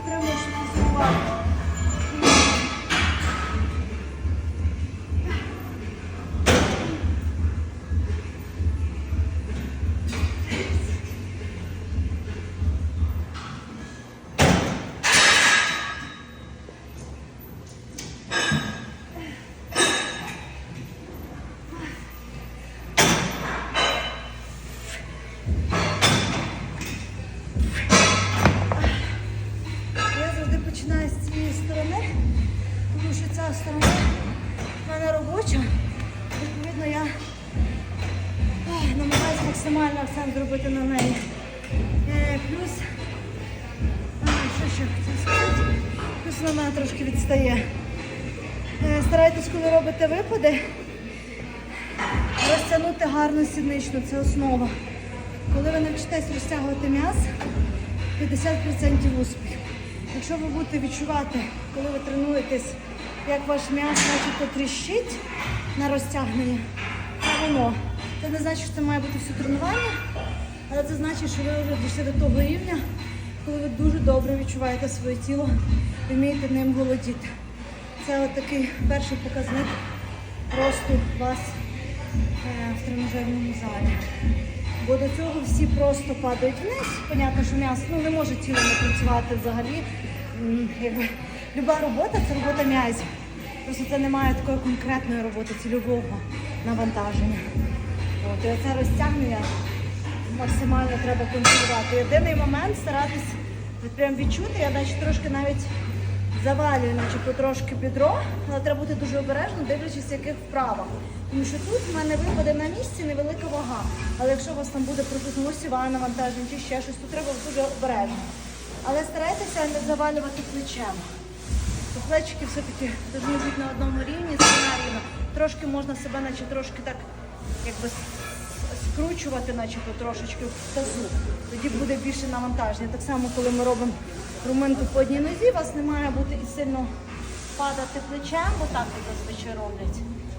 окремо, що фіксували. Робоча. Відповідно, я намагаюся максимально акцент зробити на неї. Е, плюс, що ще хотіла сказати? Плюс вона мене трошки відстає. Е, старайтесь, коли робите випади, розтягнути гарну сідничну, це основа. Коли ви навчитесь розтягувати м'яз, 50% успіх. Якщо ви будете відчувати, коли ви тренуєтесь, як ваш м'яз начебто тріщить на розтягнення, це воно. Це не значить, що це має бути все тренування, але це значить, що ви вже дійшли до того рівня, коли ви дуже добре відчуваєте своє тіло і вмієте ним володіти. Це такий перший показник росту вас е, в тренажерному залі. Бо до цього всі просто падають вниз. Понятно, що м'ясо ну, не може тіло не працювати взагалі. Люба робота це робота м'язів. Просто це немає такої конкретної роботи, цільового навантаження. От, і оце розтягнення максимально треба контролювати. Єдиний момент старатись прям відчути, я наче трошки навіть завалюю, наче потрошки бідро, але треба бути дуже обережно, дивлячись, яких вправах. Тому що тут в мене випаде на місці невелика вага. Але якщо у вас там буде припустимо осіване навантаження чи ще щось, то треба дуже обережно. Але старайтеся не завалювати плечем. Плечики все-таки повинні бути на одному рівні, спина. Трошки можна себе, наче трошки так, якби скручувати, наче трошечки в тазу. Тоді буде більше навантаження. Так само, коли ми робимо руминку по одній нозі, у вас не має бути і сильно падати плечем, бо так зазвичай роблять.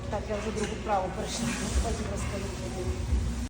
Так, я вже другу вправу перейшла, потім розкажу.